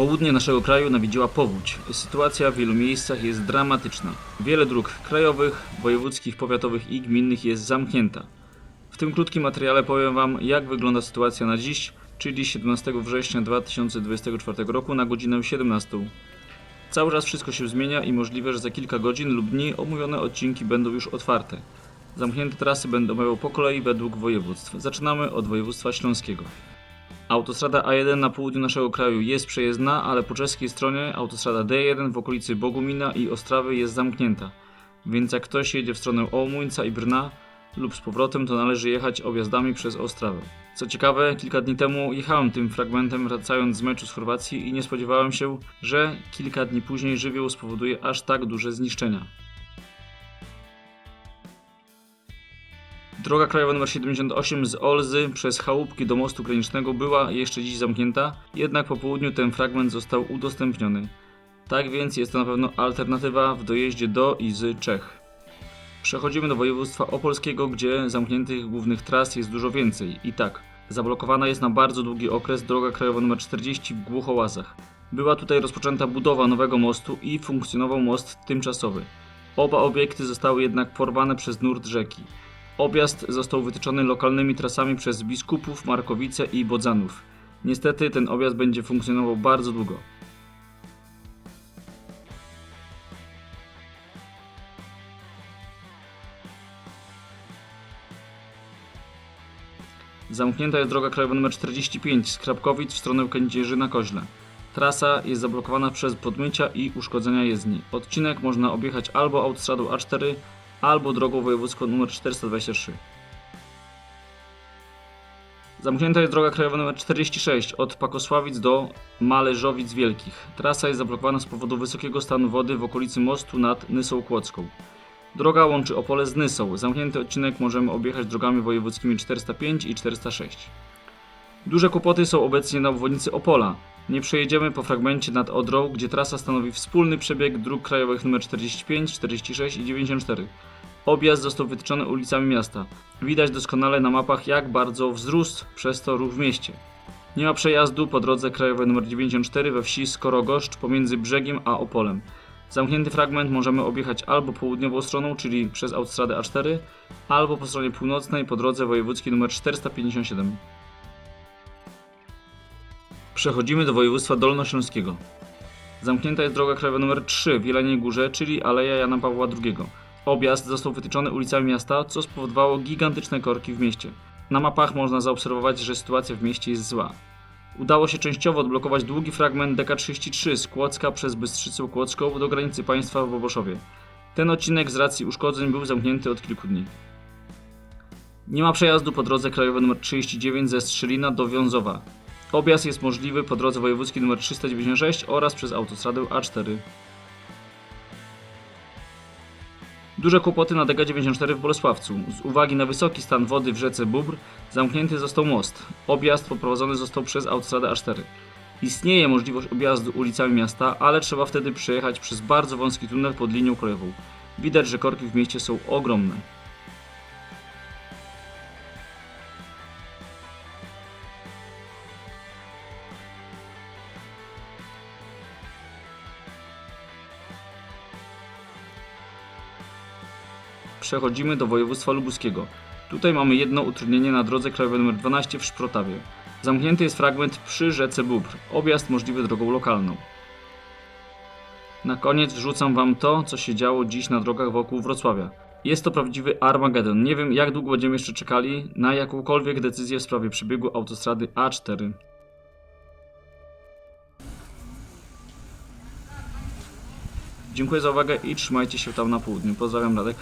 Południe naszego kraju nawiedziła powódź. Sytuacja w wielu miejscach jest dramatyczna. Wiele dróg krajowych, wojewódzkich, powiatowych i gminnych jest zamknięta. W tym krótkim materiale powiem Wam, jak wygląda sytuacja na dziś, czyli 17 września 2024 roku na godzinę 17. Cały czas wszystko się zmienia i możliwe, że za kilka godzin lub dni omówione odcinki będą już otwarte. Zamknięte trasy będą miały po kolei według województw. Zaczynamy od województwa śląskiego. Autostrada A1 na południu naszego kraju jest przejezdna, ale po czeskiej stronie autostrada D1 w okolicy Bogumina i Ostrawy jest zamknięta. Więc jak ktoś jedzie w stronę Ołmuńca i Brna lub z powrotem, to należy jechać objazdami przez Ostrawę. Co ciekawe, kilka dni temu jechałem tym fragmentem wracając z meczu z Chorwacji i nie spodziewałem się, że kilka dni później żywioł spowoduje aż tak duże zniszczenia. Droga krajowa nr 78 z Olzy przez Chałupki do mostu granicznego była jeszcze dziś zamknięta, jednak po południu ten fragment został udostępniony. Tak więc jest to na pewno alternatywa w dojeździe do i z Czech. Przechodzimy do województwa opolskiego, gdzie zamkniętych głównych tras jest dużo więcej. I tak, zablokowana jest na bardzo długi okres droga krajowa nr 40 w Głuchołazach. Była tutaj rozpoczęta budowa nowego mostu i funkcjonował most tymczasowy. Oba obiekty zostały jednak porwane przez nurt rzeki. Objazd został wytyczony lokalnymi trasami przez biskupów, Markowice i Bodzanów. Niestety ten objazd będzie funkcjonował bardzo długo. Zamknięta jest droga krajowa nr 45 z Krapkowic w stronę Kędzierzy na Koźle. Trasa jest zablokowana przez podmycia i uszkodzenia jezdni. Odcinek można objechać albo autostradą A4, albo drogą wojewódzką nr 423. Zamknięta jest droga krajowa nr 46 od Pakosławic do Mależowic Wielkich. Trasa jest zablokowana z powodu wysokiego stanu wody w okolicy mostu nad Nysą Kłodzką. Droga łączy Opole z Nysą. Zamknięty odcinek możemy objechać drogami wojewódzkimi 405 i 406. Duże kłopoty są obecnie na obwodnicy Opola. Nie przejedziemy po fragmencie nad Odrą, gdzie trasa stanowi wspólny przebieg dróg krajowych nr 45, 46 i 94. Objazd został wytyczony ulicami miasta. Widać doskonale na mapach, jak bardzo wzrósł przez to ruch w mieście. Nie ma przejazdu po drodze krajowej nr 94 we wsi Skorogoszcz pomiędzy brzegiem a Opolem. Zamknięty fragment możemy objechać albo południową stroną, czyli przez autostradę A4, albo po stronie północnej po drodze wojewódzkiej nr 457. Przechodzimy do województwa dolnośląskiego. Zamknięta jest droga krajowa nr 3 w Jeleniej Górze, czyli Aleja Jana Pawła II. Objazd został wytyczony ulicami miasta, co spowodowało gigantyczne korki w mieście. Na mapach można zaobserwować, że sytuacja w mieście jest zła. Udało się częściowo odblokować długi fragment DK33 z Kłodzka przez Bystrzycę Kłodzką do granicy państwa w Boboszowie. Ten odcinek z racji uszkodzeń był zamknięty od kilku dni. Nie ma przejazdu po drodze krajowej nr 39 ze Strzelina do Wiązowa. Objazd jest możliwy po drodze wojewódzkiej nr 396 oraz przez autostradę A4. Duże kłopoty na DG94 w Bolesławcu. Z uwagi na wysoki stan wody w rzece Bóbr zamknięty został most. Objazd poprowadzony został przez autostradę A4. Istnieje możliwość objazdu ulicami miasta, ale trzeba wtedy przejechać przez bardzo wąski tunel pod linią kolejową. Widać, że korki w mieście są ogromne. Przechodzimy do województwa lubuskiego. Tutaj mamy jedno utrudnienie na drodze krajowej nr 12 w Szprotawie. Zamknięty jest fragment przy rzece Bóbr. Objazd możliwy drogą lokalną. Na koniec wrzucam Wam to, co się działo dziś na drogach wokół Wrocławia. Jest to prawdziwy Armagedon. Nie wiem, jak długo będziemy jeszcze czekali na jakąkolwiek decyzję w sprawie przebiegu autostrady A4. Dziękuję za uwagę i trzymajcie się tam na południu. Pozdrawiam Radek.